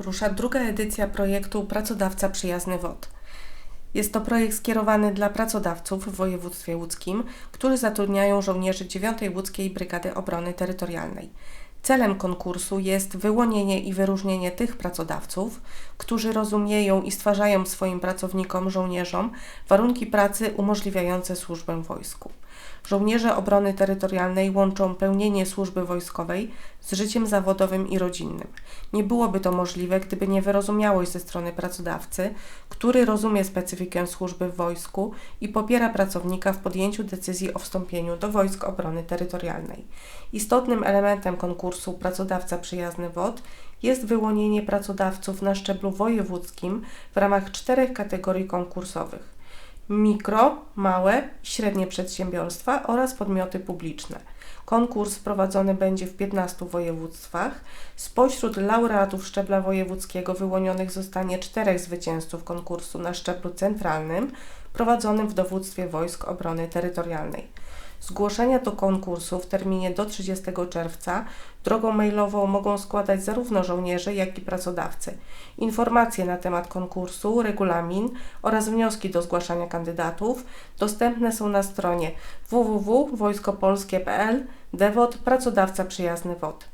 Rusza druga edycja projektu Pracodawca Przyjazny WOD. Jest to projekt skierowany dla pracodawców w województwie łódzkim, którzy zatrudniają żołnierzy 9 Łódzkiej Brygady Obrony Terytorialnej. Celem konkursu jest wyłonienie i wyróżnienie tych pracodawców, którzy rozumieją i stwarzają swoim pracownikom, żołnierzom warunki pracy umożliwiające służbę wojsku. Żołnierze obrony terytorialnej łączą pełnienie służby wojskowej z życiem zawodowym i rodzinnym. Nie byłoby to możliwe, gdyby nie wyrozumiałość ze strony pracodawcy, który rozumie specyfikę służby w wojsku i popiera pracownika w podjęciu decyzji o wstąpieniu do wojsk obrony terytorialnej. Istotnym elementem konkursu Pracodawca Przyjazny WOD jest wyłonienie pracodawców na szczeblu wojewódzkim w ramach czterech kategorii konkursowych mikro, małe i średnie przedsiębiorstwa oraz podmioty publiczne. Konkurs prowadzony będzie w 15 województwach. Spośród laureatów szczebla wojewódzkiego wyłonionych zostanie czterech zwycięzców konkursu na szczeblu centralnym prowadzonym w dowództwie Wojsk Obrony Terytorialnej. Zgłoszenia do konkursu w terminie do 30 czerwca drogą mailową mogą składać zarówno żołnierze, jak i pracodawcy. Informacje na temat konkursu, regulamin oraz wnioski do zgłaszania kandydatów dostępne są na stronie www.wojskopolskie.pl Dewot Pracodawca Przyjazny WOD.